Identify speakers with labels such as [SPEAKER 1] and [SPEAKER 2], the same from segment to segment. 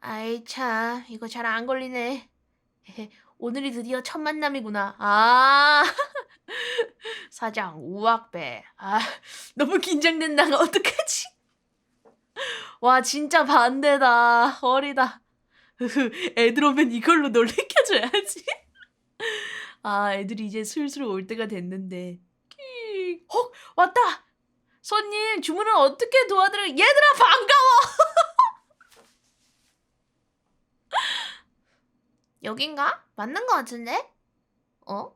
[SPEAKER 1] 아이 참 이거 잘 안 걸리네. 오늘이 드디어 첫 만남이구나. 아 사장 우악배. 아 너무 긴장된다. 어떡하지? 와 진짜 반대다. 어리다. 애들 오면 이걸로 놀래켜줘야지. 아 애들이 이제 슬슬 올 때가 됐는데. 키. 헉 왔다. 손님 주문을 어떻게 도와드려? 얘들아 반가워. 여긴가? 맞는 것 같은데? 어?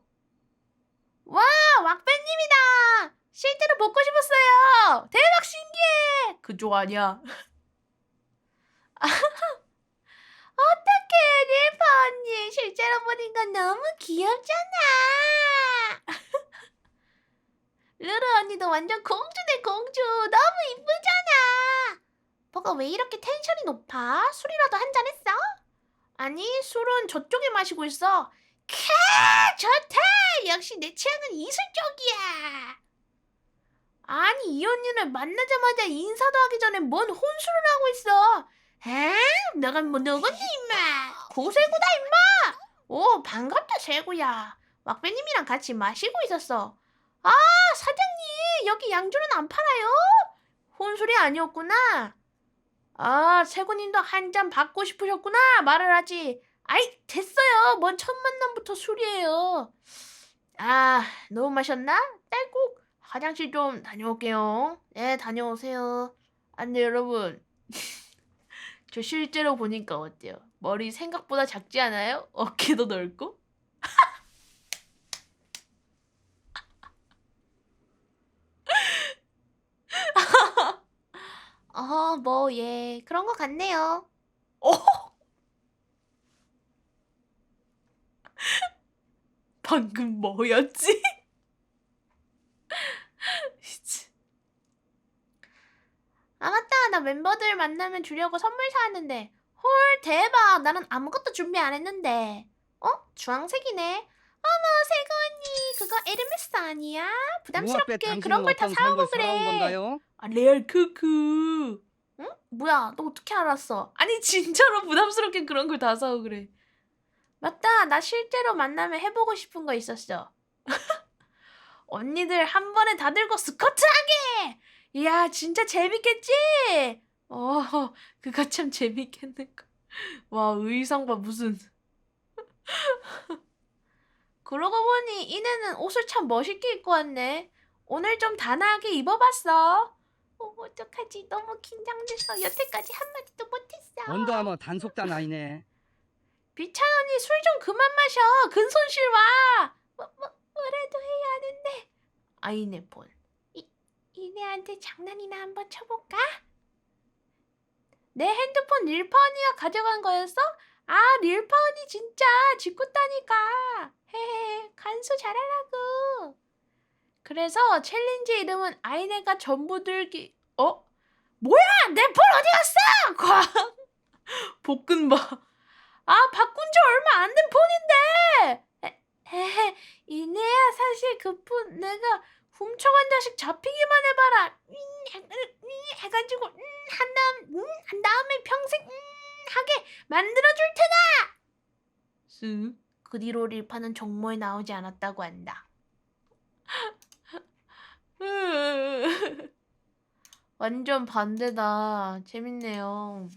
[SPEAKER 1] 와, 왁배님이다! 실제로 보고 싶었어요! 대박 신기해! 그쪽 아니야. 어떡해, 릴파 언니. 실제로 보니까 너무 귀엽잖아. 루루 언니도 완전 공주네, 공주. 너무 이쁘잖아. 뭐가 왜 이렇게 텐션이 높아? 술이라도 한 잔 했어? 아니 술은 저쪽에 마시고 있어. 캬 좋다. 역시 내 취향은 이술적이야. 아니 이 언니는 만나자마자 인사도 하기 전에 뭔 혼술을 하고 있어. 에? 너가 뭐 누군데 임마? 고세구다 임마. 오 반갑다 세구야. 왁배님이랑 같이 마시고 있었어. 아 사장님 여기 양주는 안 팔아요? 혼술이 아니었구나. 아, 세구님도 한 잔 받고 싶으셨구나. 말을 하지. 아이, 됐어요. 뭔 첫 만남부터 술이에요. 아, 너무 마셨나? 딸꾹. 화장실 좀 다녀올게요. 네, 다녀오세요. 안 돼 여러분. 저 실제로 보니까 어때요? 머리 생각보다 작지 않아요? 어깨도 넓고? 어, 뭐, 예, 그런 것 같네요. 어? 방금 뭐였지? 아, 맞다. 나 멤버들 만나면 주려고 선물 사왔는데. 헐, 대박. 나는 아무것도 준비 안 했는데. 어? 주황색이네. 어머, 세구 언니. 그거 에르메스 아니야? 부담스럽게 그런 걸 다 사오고 그래.
[SPEAKER 2] 건가요?
[SPEAKER 1] 아, 레알 크크. 응? 뭐야, 너 어떻게 알았어? 아니, 진짜로 부담스럽게 그런 걸 다 사오 그래. 맞다, 나 실제로 만나면 해보고 싶은 거 있었어. 언니들 한 번에 다 들고 스쿼트 하게! 이야, 진짜 재밌겠지? 어, 그거 참 재밌겠는 거. 와, 의상 봐, 무슨. 그러고 보니 이내는 옷을 참 멋있게 입고 왔네. 오늘 좀 단아하게 입어봤어. 어, 어떡하지? 너무 긴장돼서 여태까지 한마디도 못했어.
[SPEAKER 2] 언더아머 단속단 아니네.
[SPEAKER 1] 비찬 언니 술 좀 그만 마셔. 근손실 와. 뭐, 뭐, 뭐라도 해야 하는데. 아이네 폰. 이, 이네한테 장난이나 한번 쳐볼까? 내 핸드폰 릴파 언니가 가져간 거였어? 아 릴파 언니 진짜 짓궂다니까. 헤헤 간수 잘하라고. 그래서 챌린지 이름은 아이네가 전부 들기. 어? 뭐야? 내 폰 어디 갔어? 광. 복근 봐. 아, 바꾼 지 얼마 안 된 폰인데. 에, 에헤, 이내야 사실 그 폰 내가 훔쳐간 자식 잡히기만 해봐라. 음, 해- 음, 해가지고 음, 한 다음 음, 한 다음에 평생 음, 하게 만들어줄 테다. 쓱. 그 뒤로 릴파는 정모에 나오지 않았다고 한다. 완전 반대다. 재밌네요.